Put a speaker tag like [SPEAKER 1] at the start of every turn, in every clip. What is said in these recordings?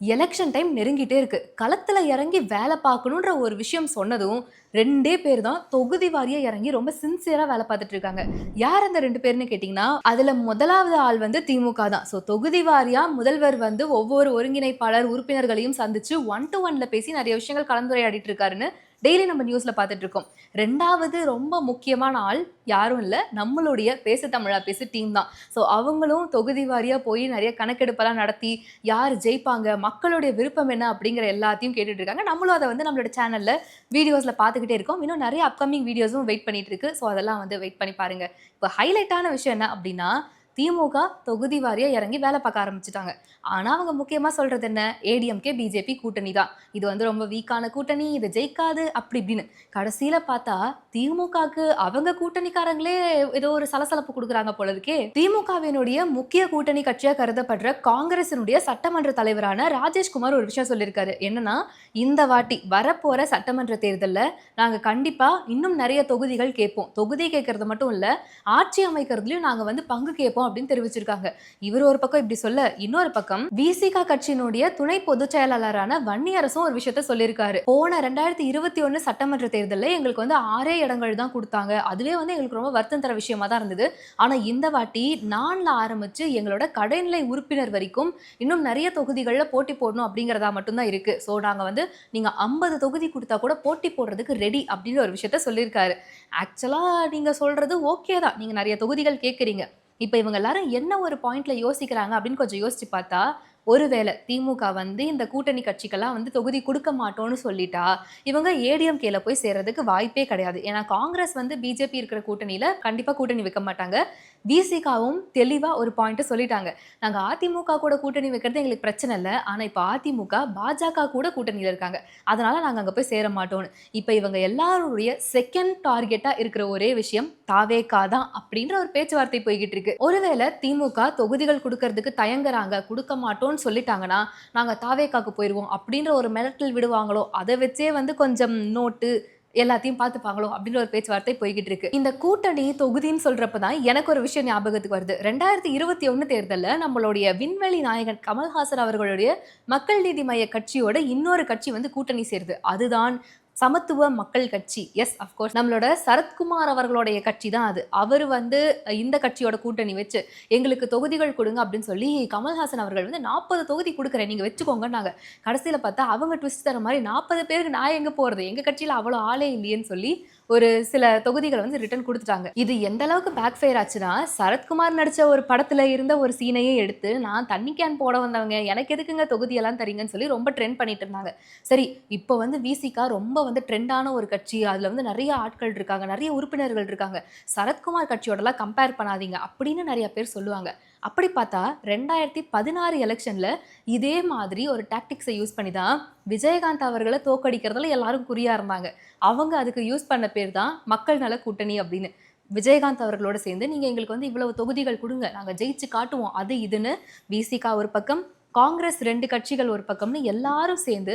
[SPEAKER 1] Election time நெருங்கிட்டே இருக்கு. களத்தில் இறங்கி வேலை பார்க்கணுன்ற ஒரு விஷயம் சொன்னதும் ரெண்டே பேர் தான் தொகுதி வாரியாக இறங்கி ரொம்ப சின்சியராக வேலை பார்த்துட்டு இருக்காங்க. யார் அந்த ரெண்டு பேர்னு கேட்டிங்கன்னா அதில் முதலாவது ஆள் வந்து திமுக தான். ஸோ தொகுதி வாரியாக முதல்வர் வந்து ஒவ்வொரு ஒருங்கிணைப்பாளர் உறுப்பினர்களையும் சந்திச்சு ஒன் டு ஒன்ல பேசி நிறைய விஷயங்கள் கலந்துரையாடிட்டு இருக்காருன்னு டெய்லி நம்ம நியூஸில் பார்த்துட்டு இருக்கோம் ரெண்டாவது ரொம்ப முக்கியமான ஆள் யாரும் இல்லை. நம்மளுடைய பேசு தமிழா பேசு டீம் தான். ஸோ அவங்களும் தொகுதி வாரியாக போய் நிறைய கணக்கெடுப்பெல்லாம் நடத்தி யார் ஜெயிப்பாங்க மக்களுடைய விருப்பம் என்ன அப்படிங்கிற எல்லாத்தையும் கேட்டுட்டு இருக்காங்க நம்மளும் அதை வந்து நம்மளோட சேனலில் வீடியோஸில் பார்த்துக்கிட்டே இருக்கோம். இன்னும் நிறைய அப்கமிங் வீடியோஸும் வெயிட் பண்ணிட்டு இருக்கு ஸோ அதெல்லாம் வந்து வெயிட் பண்ணி பாருங்க. இப்போ ஹைலைட்டான விஷயம் என்ன அப்படின்னா திமுக தொகுதி வாரியாக இறங்கி வேலை பார்க்க ஆரம்பிச்சிட்டாங்க. ஆனால் அவங்க முக்கியமாக சொல்கிறது என்ன? ஏடிஎம்கே பிஜேபி கூட்டணி தான். இது வந்து ரொம்ப வீக்கான கூட்டணி இது ஜெயிக்காது அப்படி இப்படின்னு. கடைசியில் பார்த்தா திமுகக்கு அவங்க கூட்டணிக்காரங்களே ஏதோ ஒரு சலசலப்பு கொடுக்குறாங்க போல இருக்கே திமுகவினுடைய முக்கிய கூட்டணி கட்சியாக கருதப்படுற காங்கிரசினுடைய சட்டமன்ற தலைவரான ராஜேஷ்குமார் ஒரு விஷயம் சொல்லியிருக்காரு. என்னன்னா இந்த வாட்டி வரப்போகிற சட்டமன்ற தேர்தலில் நாங்கள் கண்டிப்பாக இன்னும் நிறைய தொகுதிகள் கேட்போம். தொகுதி கேட்கறது மட்டும் இல்லை ஆட்சி அமைக்கிறதுலையும் நாங்கள் வந்து பங்கு கேட்போம் அப்படின்னு தெரிவிச்சிருக்காங்க. இவர் ஒரு பக்கம் இப்படி சொல்ல இன்னொரு பக்கம் விசிகா கட்சியினுடைய துணை பொதுச் செயலாளரான வன்னியரசும் ஒரு விஷயத்த சொல்லியிருக்காரு. போன ரெண்டாயிரத்தி இருபத்தி ஒன்னு சட்டமன்ற தேர்தலில் எங்களுக்கு வந்து ஆறே இடங்கள் தான் கொடுத்தாங்க. அதுவே வந்து எங்களுக்கு ரொம்ப வருத்தம் தர விஷயமா தான் இருந்தது. ஆனா இந்த வாட்டி நான்ல ஆரம்பிச்சு எங்களோட கடைநிலை உறுப்பினர் வரைக்கும் இன்னும் நிறைய தொகுதிகளில் போட்டி போடணும் அப்படிங்கிறதா மட்டும்தான் இருக்கு. ஸோ நாங்கள் வந்து நீங்கள் ஐம்பது தொகுதி கொடுத்தா கூட போட்டி போடுறதுக்கு ரெடி அப்படின்னு ஒரு விஷயத்த சொல்லியிருக்காரு. ஆக்சுவலாக நீங்கள் சொல்றது ஓகே தான். நீங்கள் நிறைய தொகுதிகள் கேட்குறீங்க இப்போ இவங்க எல்லாரும் என்ன ஒரு பாயிண்ட்ல யோசிக்கிறாங்க அப்படின்னு கொஞ்சம் யோசிச்சு பார்த்தா ஒருவேளை திமுக வந்து இந்த கூட்டணி கட்சிக்கெல்லாம் வந்து தொகுதி கொடுக்க மாட்டோம்னு சொல்லிட்டா இவங்க ஏடிஎம்கேல போய் சேர்றதுக்கு வாய்ப்பே கிடையாது. ஏன்னா காங்கிரஸ் வந்து பிஜேபி இருக்கிற கூட்டணியில கண்டிப்பா கூட்டணி வைக்க மாட்டாங்க. விசிகாவும் தெளிவா ஒரு பாயிண்ட் சொல்லிட்டாங்க. நாங்க அதிமுக கூட கூட்டணி வைக்கிறது எங்களுக்கு பிரச்சனை இல்லை. ஆனா இப்போ அதிமுக பாஜக கூட கூட்டணியில இருக்காங்க. அதனால நாங்க அங்க போய் சேர மாட்டோம்னு. இப்போ இவங்க எல்லாருடைய செகண்ட் டார்கெட்டா இருக்கிற ஒரே விஷயம் தாவேகா தான் அப்படின்ற ஒரு பேச்சுவார்த்தை போய்கிட்டு இருக்கு. ஒருவேளை திமுக தொகுதிகள் கொடுக்கறதுக்கு தயங்குறாங்க கொடுக்க மாட்டோம்னு சொல்லிட்டாங்கன்னா நாங்க தாவேக்காக்கு போயிடுவோம் அப்படின்ற ஒரு மிரட்டல் விடுவாங்களோ அதை வச்சே வந்து கொஞ்சம் நோட்டு எல்லாத்தையும் பார்த்துப்பாங்களோ அப்படின்ற ஒரு பேச்சுவார்த்தை போய்கிட்டு இருக்கு. இந்த கூட்டணி தொகுதின்னு சொல்றப்ப தான் எனக்கு ஒரு விஷயம் ஞாபகத்துக்கு வருது. ரெண்டாயிரத்தி இருபத்தி ஒன்று தேர்தலில் நம்மளுடைய விண்வெளி நாயகன் கமல்ஹாசன் அவர்களுடைய மக்கள் நீதி மைய கட்சியோட இன்னொரு கட்சி வந்து கூட்டணி சேருது. அதுதான் சமத்துவ மக்கள் கட்சி. எஸ் அஃப்கோர்ஸ் நம்மளோட சரத்குமார் அவர்களுடைய கட்சி தான் அது. அவர் வந்து இந்த கட்சியோட கூட்டணி வச்சு எங்களுக்கு தொகுதிகள் கொடுங்க அப்படின்னு சொல்லி கமல்ஹாசன் அவர்கள் வந்து நாற்பது தொகுதி கொடுக்குறேன் நீங்கள் வச்சுக்கோங்க நாங்கள் கடைசியில் பார்த்தா அவங்க ட்விஸ்ட் தர மாதிரி நாற்பது பேருக்கு நான் எங்கே போகிறது எங்கள் கட்சியில் அவ்வளோ ஆளே இல்லையேன்னு சொல்லி ஒரு சில தொகுதிகளை வந்து ரிட்டர்ன் கொடுத்துட்டாங்க. இது எந்த அளவுக்கு பேக் ஃபயர் ஆச்சுன்னா சரத்குமார் நடிச்ச ஒரு படத்துல இருந்த ஒரு சீனையே எடுத்து நான் தண்ணி கேன் போட வந்தவங்க எனக்கு எதுக்குங்க தொகுதியெல்லாம் தரீங்கன்னு சொல்லி ரொம்ப ட்ரெண்ட் பண்ணிட்டு இருந்தாங்க. சரி இப்போ வந்து விசிகா ரொம்ப வந்து ட்ரெண்டான ஒரு கட்சி அதில் வந்து நிறைய ஆட்கள் இருக்காங்க நிறைய உறுப்பினர்கள் இருக்காங்க. சரத்குமார் கட்சியோடலாம் கம்பேர் பண்ணாதீங்க அப்படின்னு நிறைய பேர் சொல்லுவாங்க. அப்படி பார்த்தா ரெண்டாயிரத்தி பதினாறு எலெக்ஷனில் இதே மாதிரி ஒரு டாக்டிக்ஸை யூஸ் பண்ணி தான் விஜயகாந்த் அவர்களை தோக்கடிக்கிறதுல எல்லாரும் குறியா இருந்தாங்க. அவங்க அதுக்கு யூஸ் பண்ண பேர் தான் மக்கள் நல கூட்டணி அப்படின்னு. விஜயகாந்த் அவர்களோட சேர்ந்து நீங்கள் எங்களுக்கு வந்து இவ்வளவு தொகுதிகள் கொடுங்க. நாங்கள் ஜெயிச்சு காட்டுவோம். அது இதுன்னு விசிகா ஒரு பக்கம் காங்கிரஸ் ரெண்டு கட்சிகள் ஒரு பக்கம்னு எல்லாரும் சேர்ந்து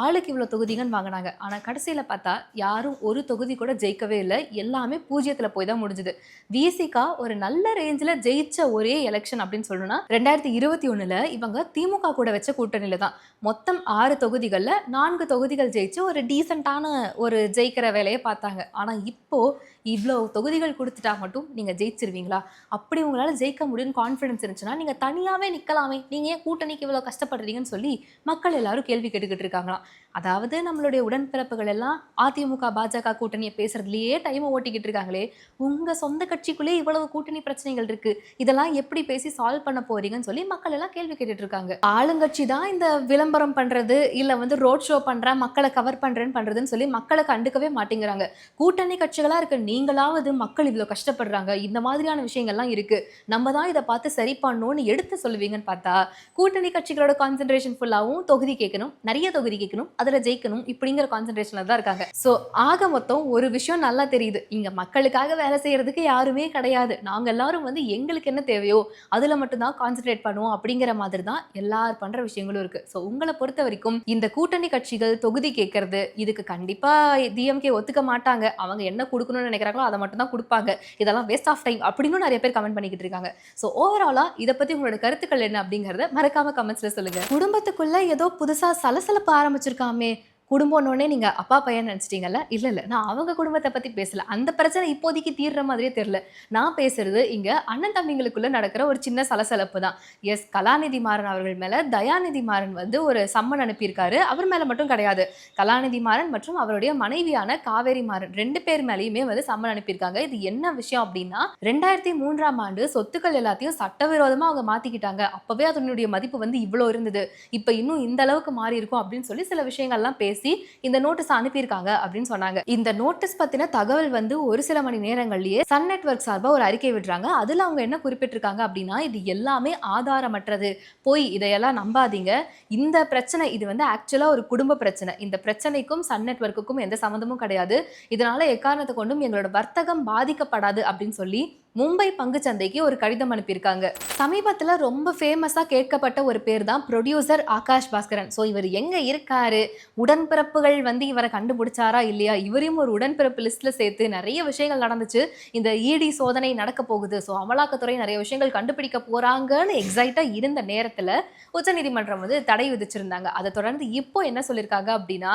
[SPEAKER 1] ஆளுக்கு இவ்வளோ தொகுதிகள்னு வாங்கினாங்க. ஆனால் கடைசியில் பார்த்தா யாரும் ஒரு தொகுதி கூட ஜெயிக்கவே இல்லை. எல்லாமே பூஜ்ஜியத்தில் போய் தான் முடிஞ்சுது. விசிகா ஒரு நல்ல ரேஞ்சில் ஜெயிச்ச ஒரே எலெக்ஷன் அப்படின்னு சொல்லணும்னா ரெண்டாயிரத்தி இருபத்தி ஒன்றில் இவங்க திமுக கூட வச்ச கூட்டணியில் தான். மொத்தம் ஆறு தொகுதிகளில் நான்கு தொகுதிகள் ஜெயிச்சு ஒரு டீசெண்டான ஒரு ஜெயிக்கிற வேலையை பார்த்தாங்க. ஆனால் இப்போது இவ்வளோ தொகுதிகள் கொடுத்துட்டா மட்டும் நீங்கள் ஜெயிச்சிருவீங்களா? அப்படி உங்களால் ஜெயிக்க முடியும்னு கான்ஃபிடன்ஸ் இருந்துச்சுன்னா நீங்கள் தனியாகவே நிற்கலாமே நீங்கள் ஏன் கூட்டணிக்கு இவ்வளோ கஷ்டப்படுறீங்கன்னு சொல்லி மக்கள் எல்லாரும் கேள்வி கேட்டுக்கிட்டு இருக்காங்களாம். அதாவது நம்மளுடைய உடன்பிறப்புகள் எல்லாம் அதிமுக பாஜக கூட்டணியை பேசுறதுலேயே டைமை ஓட்டிக்கிட்டு இருக்காங்களே. உங்கள் சொந்த கட்சிக்குள்ளே இவ்வளவு கூட்டணி பிரச்சனைகள் இருக்கு. இதெல்லாம் எப்படி பேசி சால்வ் பண்ண போறீங்கன்னு சொல்லி மக்கள் எல்லாம் கேள்வி கேட்டுட்டு இருக்காங்க. ஆளுங்கட்சி தான் இந்த விளம்பரம் பண்றது இல்லை வந்து ரோட் ஷோ பண்ணுறேன் மக்களை கவர் பண்றேன்னு பண்றதுன்னு சொல்லி மக்களை கண்டுக்கவே மாட்டேங்கிறாங்க. கூட்டணி கட்சிகளா இருக்க நீங்களாவது மக்கள் இவ்வளோ கஷ்டப்படுறாங்க. இந்த மாதிரியான விஷயங்கள்லாம் இருக்குது நம்ம தான் இதை பார்த்து சரி பண்ணணும்னு எடுத்து சொல்லுவீங்கன்னு பார்த்தா கூட்டணி கட்சிகளோட கான்சென்ட்ரேஷன் ஃபுல்லாகவும் தொகுதி கேட்கணும். நிறைய தொகுதி கேட்கணும். அதில் ஜெயிக்கணும். இப்படிங்கிற கான்சென்ட்ரேஷனில் தான் இருக்காங்க. ஸோ ஆக மொத்தம் ஒரு விஷயம் நல்லா தெரியுது. இங்கே மக்களுக்காக வேலை செய்கிறதுக்கு யாருமே கிடையாது. நாங்கள் எல்லாரும் வந்து எங்களுக்கு என்ன தேவையோ அதில் மட்டும்தான் கான்சென்ட்ரேட் பண்ணுவோம் அப்படிங்கிற மாதிரி தான் எல்லார் பண்ணுற விஷயங்களும் இருக்குது ஸோ உங்களை பொறுத்த வரைக்கும் இந்த கூட்டணி கட்சிகள் தொகுதி கேட்கறது இதுக்கு கண்டிப்பாக டிஎம்கே ஒத்துக்க மாட்டாங்க. அவங்க என்ன கொடுக்கணும்னு நினைக்க கேட்குறாங்களோ அதை மட்டும் தான் கொடுப்பாங்க. இதெல்லாம் வேஸ்ட் ஆஃப் டைம் அப்படின்னு நிறைய பேர் கமெண்ட் பண்ணிக்கிட்டு இருக்காங்க. ஸோ ஓவராலாக இதை பற்றி உங்களோட கருத்துக்கள் என்ன அப்படிங்கிறத மறக்காம கமெண்ட்ஸில் சொல்லுங்க. குடும்பத்துக்குள்ளே ஏதோ புதுசாக சலசலப்பு ஆரம்பிச்சிருக்காமே குடும்பம்னோடனே நீங்கள் அப்பா பையன் நினச்சிட்டிங்கல்ல? இல்லை இல்லை. நான் அவங்க குடும்பத்தை பற்றி பேசலை. அந்த பிரச்சனை இப்போதைக்கு தீர்ற மாதிரியே தெரில நான் பேசுறது இங்கே அண்ணன் தம்பிங்களுக்குள்ளே நடக்கிற ஒரு சின்ன சலசலப்பு தான். எஸ் கலாநிதி மாறன் அவர்கள் மேலே தயாநிதி மாறன் வந்து ஒரு சம்மன் அனுப்பியிருக்காரு. அவர் மேலே மட்டும் கிடையாது. கலாநிதி மாறன் மற்றும் அவருடைய மனைவியான காவேரி மாறன் ரெண்டு பேர் மேலேயுமே வந்து சம்மன் அனுப்பியிருக்காங்க. இது என்ன விஷயம் அப்படின்னா ரெண்டாயிரத்தி மூன்றாம் ஆண்டு சொத்துக்கள் எல்லாத்தையும் சட்டவிரோதமாக அவங்க மாற்றிக்கிட்டாங்க அப்போவே அதனுடைய மதிப்பு வந்து இவ்வளோ இருந்தது. இப்போ இன்னும் இந்த அளவுக்கு மாறி இருக்கும் அப்படின்னு சொல்லி சில விஷயங்கள்லாம் பேசி இந்த நோட்டீஸ் அனுப்பியிருக்காங்க அப்படின்னு சொன்னாங்க. இந்த நோட்டீஸ் பத்தின தகவல் வந்து ஒரு சில மணி நேரங்கள்லயே சன் நெட்ஒர்க் சார்பா ஒரு அறிக்கை விடுறாங்க. அதுல அவங்க என்ன குறிப்பிட்டிருக்காங்க அப்படின்னா இது எல்லாமே ஆதாரமற்றது. போய் இதையெல்லாம் நம்பாதீங்க. இந்த பிரச்சனை இது வந்து ஆக்சுவலா ஒரு குடும்ப பிரச்சனை. இந்த பிரச்சனைக்கும் சன் நெட்வொர்க்குக்கும் எந்த சம்மந்தமும் கிடையாது. இதனால எக்காரணத்தை கொண்டும் எங்களோட வர்த்தகம் பாதிக்கப்படாது அப்படின்னு சொல்லி மும்பை பங்குச்சந்தைக்கு ஒரு கடிதம் அனுப்பியிருக்காங்க. சமீபத்தில் ரொம்ப ஃபேமஸாக கேட்கப்பட்ட ஒரு பேர் தான் ப்ரொடியூசர் ஆகாஷ் பாஸ்கரன். ஸோ இவர் எங்கே இருக்காரு? உடன்பிறப்புகள் வந்து இவரை கண்டுபிடிச்சாரா இல்லையா? இவரையும் ஒரு உடன்பிறப்பு லிஸ்ட்டில் சேர்த்து நிறைய விஷயங்கள் நடந்துச்சு. இந்த இடி சோதனை நடக்க போகுது. ஸோ அமலாக்கத்துறை நிறைய விஷயங்கள் கண்டுபிடிக்க போகிறாங்கன்னு எக்ஸைட்டாக இருந்த நேரத்தில் உச்சநீதிமன்றம் வந்து தடை விதிச்சிருந்தாங்க. அதை தொடர்ந்து இப்போ என்ன சொல்லியிருக்காங்க அப்படின்னா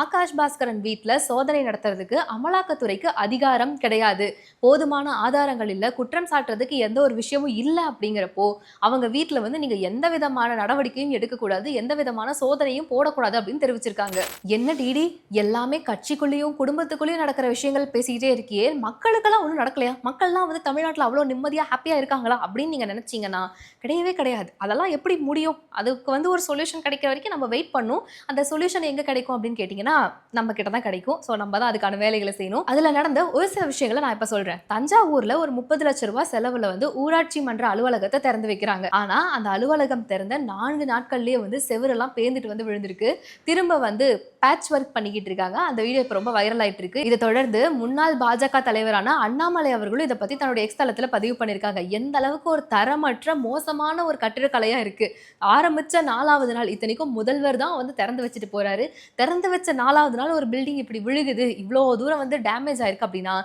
[SPEAKER 1] ஆகாஷ் பாஸ்கரன் வீட்டில் சோதனை நடத்துறதுக்கு அமலாக்கத்துறைக்கு அதிகாரம் கிடையாது. போதுமான ஆதாரங்கள் இல்லை குற்றம் சாட்டுறதுக்கு எந்த ஒரு விஷயமும் இல்லை அப்படிங்கிறப்போ அவங்க வீட்டில் வந்து நீங்கள் எந்த விதமான நடவடிக்கையும் எடுக்கக்கூடாது எந்த விதமான சோதனையும் போடக்கூடாது அப்படின்னு தெரிவிச்சிருக்காங்க. என்ன டிடி? எல்லாமே கட்சிக்குள்ளேயும் குடும்பத்துக்குள்ளேயும் நடக்கிற விஷயங்கள் பேசிக்கிட்டே இருக்கியே மக்களுக்கெல்லாம் ஒன்றும் நடக்கலையா? மக்கள்லாம் வந்து தமிழ்நாட்டில் அவ்வளோ நிம்மதியாக ஹாப்பியாக இருக்காங்களா அப்படின்னு நீங்கள் நினச்சிங்கன்னா கிடையவே கிடையாது. அதெல்லாம் எப்படி முடியும்? அதுக்கு வந்து ஒரு சொல்யூஷன் கிடைக்கிற வரைக்கும் நம்ம வெயிட் பண்ணும். அந்த சொல்யூஷன் எங்கே கிடைக்கும் அப்படின்னு கேட்டிங்கன்னா நம்ம கிட்ட தான் கிடைக்கும். ஸோ நம்ம தான் அதுக்கான வேலைகளை செய்யணும். அதில் நடந்த ஒரு சில விஷயங்களை நான் இப்போ சொல்கிறேன் தஞ்சாவூரில் ஒரு முப்பது லட்ச ரூபாய் செலவில் வந்து ஊராட்சி மன்ற அலுவலகத்தை திறந்து வைக்கிறாங்க. ஆனால் அந்த அலுவலகம் திறந்த நான்கு நாட்கள்லேயே வந்து செவரெல்லாம் பேந்துட்டு வந்து விழுந்திருக்கு. திரும்ப வந்து பேட்ச் ஒர்க் பண்ணிக்கிட்டு இருக்காங்க. அந்த வீடியோ இப்போ ரொம்ப வைரல் ஆயிட்டு இருக்கு இதை தொடர்ந்து முன்னாள் பாஜக தலைவரான அண்ணாமலை அவர்களும் இதை பற்றி தன்னுடைய எக்ஸ் தளத்தில் பதிவு பண்ணியிருக்காங்க. எந்த அளவுக்கு ஒரு தரமற்ற மோசமான ஒரு கட்டிடக்கலையா இருக்கு. ஆரம்பிச்ச நாலாவது நாள் இத்தனைக்கும் முதல்வர் தான் வந்து திறந்து வச்சுட்டு போறாரு. திறந்து வச்ச நாலாவது நாள் ஒரு பில்டிங் இப்படி விழுகுது. இவ்வளோ தூரம் வந்து டேமேஜ் ஆயிருக்கு அப்படின்னா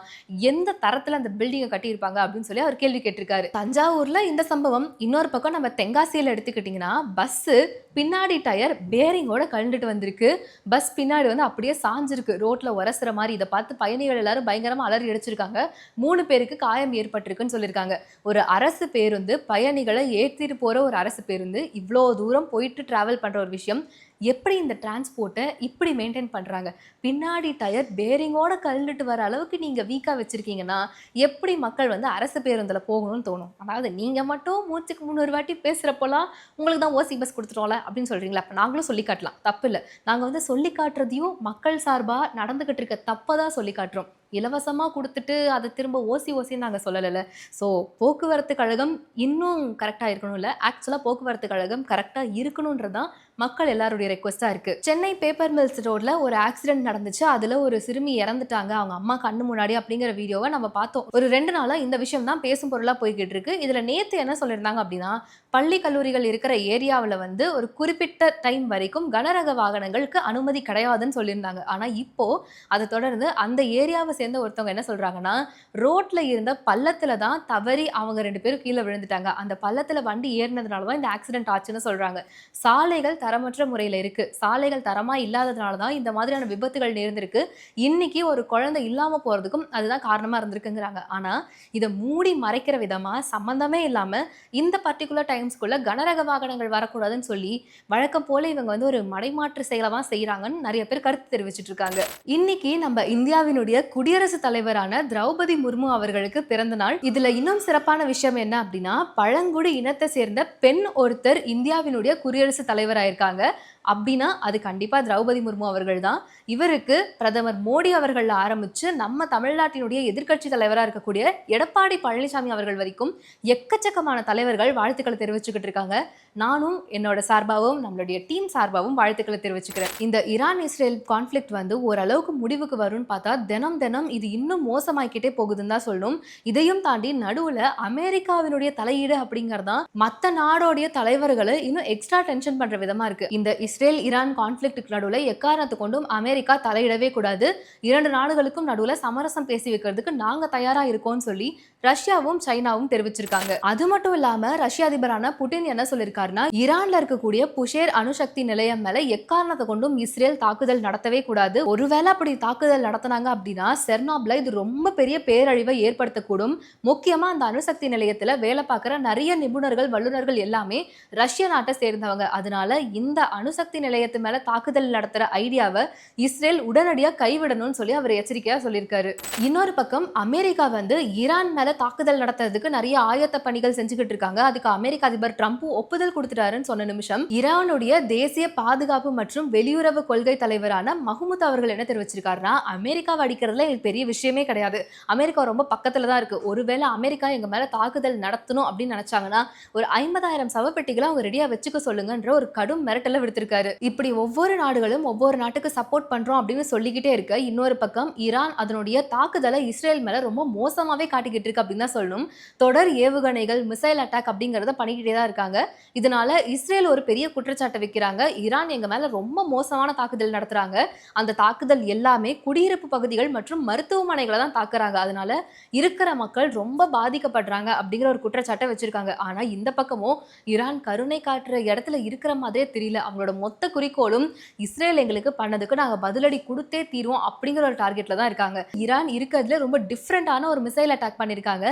[SPEAKER 1] எந்த தரத்துல அந்த பில்டிங்கை கட்டியிருப்பாங்க அப்படின்னு சொல்லி அவர் கேள்வி கேட்டிருக்காரு. தஞ்சாவூர்ல இந்த சம்பவம் இன்னொரு பக்கம் நம்ம தென்காசியில் எடுத்துக்கிட்டிங்கன்னா பஸ்ஸு பின்னாடி டயர் பேரிங்கோட கழுந்துட்டு வந்திருக்கு. பஸ் பின்னாடி வந்து அப்படியே சாஞ்சிருக்கு. ரோட்ல உரசுற மாதிரி. இதை பார்த்து பயணிகள் எல்லாரும் பயங்கரமா அலறி அடிச்சிருக்காங்க. மூணு பேருக்கு காயம் ஏற்பட்டிருக்குன்னு சொல்லியிருக்காங்க. ஒரு அரசு பேருந்து பயணிகளை ஏற்றிட்டு போற ஒரு அரசு பேருந்து. இவ்வளோ தூரம் போயிட்டு டிராவல் பண்ற ஒரு விஷயம். எப்படி இந்த டிரான்ஸ்போர்ட்டை இப்படி மெயின்டைன் பண்ணுறாங்க பின்னாடி டயர் பேரிங்கோட கழுந்துட்டு வர அளவுக்கு நீங்கள் வீக்காக வச்சுருக்கீங்கன்னா எப்படி மக்கள் வந்து அரசு பேருந்தில் போகணும்னு தோணும்? அதாவது நீங்கள் மட்டும் மூச்சுக்கு முந்நூறு வாட்டி பேசுகிறப்போலாம் உங்களுக்கு தான் ஓசி பஸ் கொடுத்துட்டோம்ல அப்படின்னு சொல்கிறீங்களா அப்போ நாங்களும் சொல்லி காட்டலாம். தப்பு இல்லை. நாங்கள் வந்து சொல்லி காட்டுறதையும் மக்கள் சார்பாக நடந்துக்கிட்டு இருக்க தப்பை தான் சொல்லி காட்டுறோம். இலவசமாக கொடுத்துட்டு அதை திரும்ப ஓசி ஓசின்னு நாங்கள் சொல்லலைல்ல ஸோ போக்குவரத்து கழகம் இன்னும் கரெக்டாக இருக்கணும்ல ஆக்சுவலாக போக்குவரத்து கழகம் கரெக்டாக இருக்கணுன்றது தான் மக்கள் எல்லாருடைய ரெக்வஸ்ட்டாக இருக்குது சென்னை பேப்பர் மில்ஸ் ரோட்டில் ஒரு ஆக்சிடென்ட் நடந்துச்சு. அதில் ஒரு சிறுமி இறந்துட்டாங்க. அவங்க அம்மா கண்ணு முன்னாடி அப்படிங்கிற வீடியோவை நம்ம பார்த்தோம். ஒரு ரெண்டு நாளாக இந்த விஷயம் தான் பேசும் பொருளாக போய்கிட்டு இருக்கு. இதில் நேற்று என்ன சொல்லியிருந்தாங்க அப்படின்னா பள்ளி கல்லூரிகள் இருக்கிற ஏரியாவில் வந்து ஒரு குறிப்பிட்ட டைம் வரைக்கும் கனரக வாகனங்களுக்கு அனுமதி கிடையாதுன்னு சொல்லியிருந்தாங்க. ஆனால் இப்போது அதை தொடர்ந்து அந்த ஏரியாவை சேர்ந்த ஒருத்தவங்க என்ன சொல்றாங்கன்னா ரோட்ல இருந்த பள்ளத்துல தான் தவறி அவங்க ரெண்டு பேரும் கீழே விழுந்துட்டாங்க. அந்த பள்ளத்துல வண்டி ஏறினதுனால தான் இந்த ஆக்சிடென்ட் ஆச்சுன்னு சொல்கிறாங்க சாலைகள் தரமற்ற முறையில் இருக்கு. சாலைகள் தரமா இல்லாததுனால தான் இந்த மாதிரியான விபத்துகள் நேர்ந்திருக்கு. இன்னைக்கு ஒரு குழந்தை இல்லாம போகிறதுக்கும் அதுதான் காரணமா இருந்திருக்குங்கிறாங்க. ஆனா இதை மூடி மறைக்கிற விதமா சம்மந்தமே இல்லாம இந்த பர்டிகுலர் டைம்ஸ்க்குள்ள கனரக வாகனங்கள் வரக்கூடாதுன்னு சொல்லி வழக்கம் போல இவங்க வந்து ஒரு மடைமாற்று செயலை தான் செய்யறாங்கன்னு நிறைய பேர் கருத்து தெரிவிச்சிட்டு இருக்காங்க. இன்னைக்கு நம்ம இந்தியாவினுடைய குடியரசுத் தலைவரான திரௌபதி முர்மு அவர்களுக்கு பிறந்த நாள். இதுல இன்னும் சிறப்பான விஷயம் என்ன அப்படின்னா பழங்குடி இனத்தை சேர்ந்த பெண் ஒருத்தர் இந்தியாவினுடைய குடியரசுத் தலைவராயிருக்காங்க. அப்படின்னா அது கண்டிப்பா திரௌபதி முர்மு அவர்கள் தான் இவருக்கு பிரதமர் மோடி அவர்கள் ஆரம்பிச்சு நம்ம தமிழ்நாட்டினுடைய எதிர்க்கட்சி தலைவராக இருக்கக்கூடிய எடப்பாடி பழனிசாமி அவர்கள் வரைக்கும் எக்கச்சக்கமான தலைவர்கள் வாழ்த்துக்களை தெரிவிச்சுக்கிட்டு இருக்காங்க. நானும் என்னோட சார்பாகவும் நம்மளுடைய டீம் சார்பாகவும் வாழ்த்துக்களை தெரிவிச்சுக்கிறேன். இந்த ஈரான் இஸ்ரேல் கான்ஃப்ளிக்ட் வந்து ஓரளவுக்கு முடிவுக்கு வரும்னு பார்த்தா தினம் தினம் இது இன்னும் மோசமாக்கிட்டே போகுதுன்னு தான் சொல்லணும் இதையும் தாண்டி நடுவுல அமெரிக்காவினுடைய தலையீடு அப்படிங்கறதான் மற்ற நாடோடைய தலைவர்களை இன்னும் எக்ஸ்ட்ரா டென்ஷன் பண்ற விதமா இருக்கு. இந்த இஸ்ரேல் ஈரான் கான்ஃப்ளிக்ட்டுக்கு நடுவில் எக்காரணத்து கொண்டும் அமெரிக்கா தலையிடவே கூடாது. இரண்டு நாடுகளுக்கும் நடுவில் சமரசம் பேசி வைக்கிறதுக்கு நாங்க தயாராக இருக்கோம்னு சொல்லி ரஷ்யாவும் சைனாவும் தெரிவிச்சிருக்காங்க. அது மட்டும் இல்லாம ரஷ்ய அதிபரான புட்டின் என்ன சொல்லியிருக்காருன்னா ஈரான்ல இருக்கக்கூடிய புஷேர் அணுசக்தி நிலையம் மேல எக்காரணத்தை கொண்டும் இஸ்ரேல் தாக்குதல் நடத்தவே கூடாது. ஒருவேளை அப்படி தாக்குதல் நடத்தினாங்க அப்படின்னா செர்னாப்ல இது ரொம்ப பெரிய பேரழிவை ஏற்படுத்தக்கூடும். முக்கியமா அந்த அணுசக்தி நிலையத்துல வேலை பார்க்குற நிறைய நிபுணர்கள் வல்லுநர்கள் எல்லாமே ரஷ்ய நாட்டை சேர்ந்தவங்க. அதனால இந்த அணுசக்தி நிலையத்து மேல தாக்குதல் நடத்துற ஐடியாவை இஸ்ரேல் உடனடியாக கைவிடணும்னு சொல்லி அவர் எச்சரிக்கையா சொல்லியிருக்காரு. இன்னொரு பக்கம் அமெரிக்கா வந்து ஈரான் மேல தாக்குதல் நடத்துறதுக்கு நிறைய ஆயத்த பணிகள் செஞ்சுக்கிட்டு இருக்காங்க. அதுக்கு அமெரிக்க அதிபர் ட்ரம்ப்பும் ஒப்புதல் கொடுத்துட்டாருன்னு சொன்ன நிமிஷம் ஈரானுடைய தேசிய பாதுகாப்பு மற்றும் வெளியுறவு கொள்கை தலைவரான மஹமுத் அவர்கள் என்ன தெரிவிச்சிருக்காருன்னா அமெரிக்காவை அடிக்கிறதுல எங்களுக்கு பெரிய விஷயமே கிடையாது. அமெரிக்கா ரொம்ப பக்கத்துல தான் இருக்கு. ஒருவேளை அமெரிக்கா எங்க மேல தாக்குதல் நடத்தணும் அப்படின்னு நினைச்சாங்கன்னா ஒரு ஐம்பதாயிரம் சவப்பெட்டிகளை அவங்க ரெடியா வச்சுக்க சொல்லுங்கன்ற ஒரு கடும் மிரட்டல விடுத்திருக்காரு இப்படி ஒவ்வொரு நாடுகளும் ஒவ்வொரு நாட்டுக்கு சப்போர்ட் பண்றோம் அப்படின்னு சொல்லிக்கிட்டே இருக்க இன்னொரு பக்கம் ஈரான் அதனுடைய தாக்குதலை இஸ்ரேல் மேல ரொம்ப மோசமாவே காட்டிக்கிட்டு இருக்கு அப்படின்னு தான் சொல்லணும் தொடர் ஏவுகணைகள் மிசைல் அட்டாக் அப்படிங்கறத பண்ணிக்கிட்டே தான் இருக்காங்க. இதனால இஸ்ரேல் ஒரு பெரிய குற்றச்சாட்டை வைக்கிறாங்க. ஈரான் எங்க மேல ரொம்ப மோசமான தாக்குதல் நடத்துறாங்க. அந்த தாக்குதல் எல்லாமே குடியிருப்பு பகுதிகள் மற்றும் மருத்துவமனைகளை தான் தாக்குறாங்க. அதனால இருக்கிற மக்கள் ரொம்ப பாதிக்கப்படுறாங்க அப்படிங்கிற ஒரு குற்றச்சாட்டை வச்சிருக்காங்க. ஆனா இந்த பக்கமும் ஈரான் கருணை காட்டுற இடத்துல இருக்கிற மாதிரியே தெரியல. அவங்களோட மொத்த குறிக்கோளும் இஸ்ரேல் எங்களுக்கு பண்ணதுக்கு நாங்கள் பதிலடி கொடுத்தே தீருவோம் அப்படிங்கிற ஒரு டார்கெட்ல தான் இருக்காங்க. ஈரான் இருக்கிறதுல ரொம்ப டிஃப்ரெண்டான ஒரு மிசைல் அட்டாக் பண்ணியிருக்காங்க.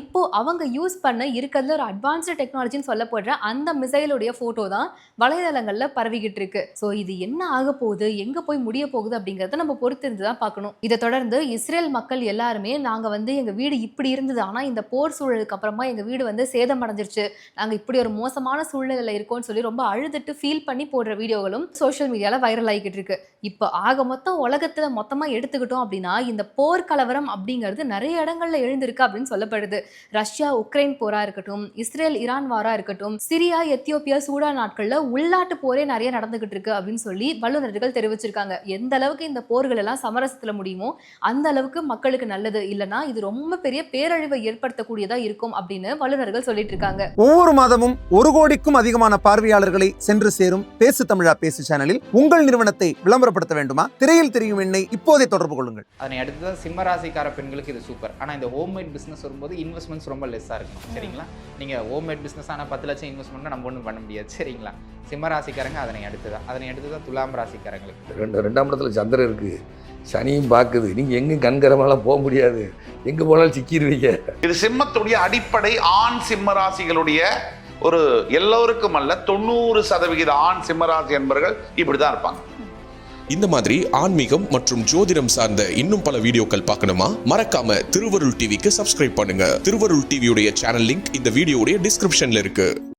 [SPEAKER 1] இப்போ அவங்க யூஸ் பண்ண இருக்கிறதுல ஒரு அட்வான்ஸ்டு டெக்னாலஜின்னு சொல்லப்படுற அந்த மிசைலுடைய ஃபோட்டோ தான் வலைதளங்களில் பரவிக்கிட்டு இருக்கு. ஸோ இது என்ன ஆக போகுது? எங்கே போய் முடிய போகுது அப்படிங்கிறத நம்ம பொறுத்திருந்து தான் பார்க்கணும். இதை தொடர்ந்து இஸ்ரேல் மக்கள் எல்லாருமே நாங்கள் வந்து எங்கள் வீடு இப்படி இருந்தது. ஆனால் இந்த போர் சூழலுக்கு அப்புறமா எங்கள் வீடு வந்து சேதமடைஞ்சிருச்சு. நாங்கள் இப்படி ஒரு மோசமான சூழ்நிலையில் இருக்கோம்னு சொல்லி ரொம்ப அழுதுட்டு ஃபீல் பண்ணி போடுற வீடியோகளும் சோஷியல் மீடியாவில் வைரல் ஆகிக்கிட்டு இருக்கு. இப்போ ஆக மொத்தம் உலகத்தில் மொத்தமாக எடுத்துக்கிட்டோம் அப்படின்னா இந்த போர் கலவரம் அப்படிங்கிறது நிறைய இடங்களில் எழுந்திருக்கு அப்படின்னு சொல்லப்படுது. ரஷ்யா உக்ரைன் போராக இருக்கட்டும் இஸ்ரேல் ஈரான் வாராக இருக்கட்டும் சிரியா எத்தியோப்பியா சூடான் நாட்களில் உள்நாட்டு போரே நிறைய நடந்துகிட்டு இருக்கு அப்படின்னு சொல்லி வல்லுநர்கள் தெரிவிச்சிருக்காங்க. எந்த அளவுக்கு இந்த போர்கள் எல்லாம் சமரசத்தில் முடியுமோ அந்த அளவுக்கு மக்களுக்கு நல்லது. இல்லைன்னா இது ரொம்ப பெரிய பேரழிவை ஏற்படுத்தக்கூடியதா இருக்கும் அப்படின்னு வல்லுநர்கள் சொல்லிட்டு இருக்காங்க.
[SPEAKER 2] ஒவ்வொரு மாதமும் ஒரு கோடிக்கும் அதிகமான பார்வையாளர்களை சென்று சேரும் பேசு தமிழா பேசு சேனலில் உங்கள் நிறுவனத்தை விளம்பரப்படுத்த வேண்டுமா? திரையில் தெரியும் எண்ணை இப்போதே தொடர்பு கொள்ளுங்கள்.
[SPEAKER 3] அதனை அடுத்து தான் சிம்ம ராசிக்கார பெண்களுக்கு இது சூப்பர் ஆனால் இந்த ஹோம்மேட் பிஸ்னஸ் வரும்போது இன்வெஸ்ட்மெண்ட்ஸ் ரொம்ப லெஸ்ஸாக இருக்கும் சரிங்களா? நீங்கள் ஹோம்மேட் பிஸ்னஸ் ஆனால் பத்து லட்சம் இன்வெஸ்ட்மெண்ட் நம்ம ஒன்றும் பண்ண முடியாது. சரிங்களா? சிம்ம ராசிக்காரங்க அதனை அடுத்து தான். அதனை அடுத்து தான் துலாம் ராசிக்காரங்களுக்கு.
[SPEAKER 4] ரெண்டு ரெண்டாம் இடத்துல சந்திரன் இருக்குது சனியும் பார்க்குது நீங்கள் எங்கேயும் கண்கரமெல்லாம் போக முடியாது. எங்கே போனாலும் சிக்கிடுவீங்க
[SPEAKER 5] இது சிம்மத்துடைய அடிப்படை ஆண் சிம்ம ராசிகளுடைய ஒரு எல்லோருக்கும் அல்ல தொண்ணூறு சதவிகித ஆண் சிம்மராசி என்பவர்கள் இப்படிதான் இருப்பாங்க.
[SPEAKER 6] இந்த மாதிரி ஆன்மீகம் மற்றும் ஜோதிடம் சார்ந்த இன்னும் பல வீடியோக்கள் பார்க்கணுமா? மறக்காம திருவருள் டிவிக்கு சப்ஸ்கிரைப் பண்ணுங்க. திருவருள் டிவியுடைய சேனல் லிங்க் இந்த வீடியோடைய டிஸ்கிரிப்ஷன்ல இருக்கு.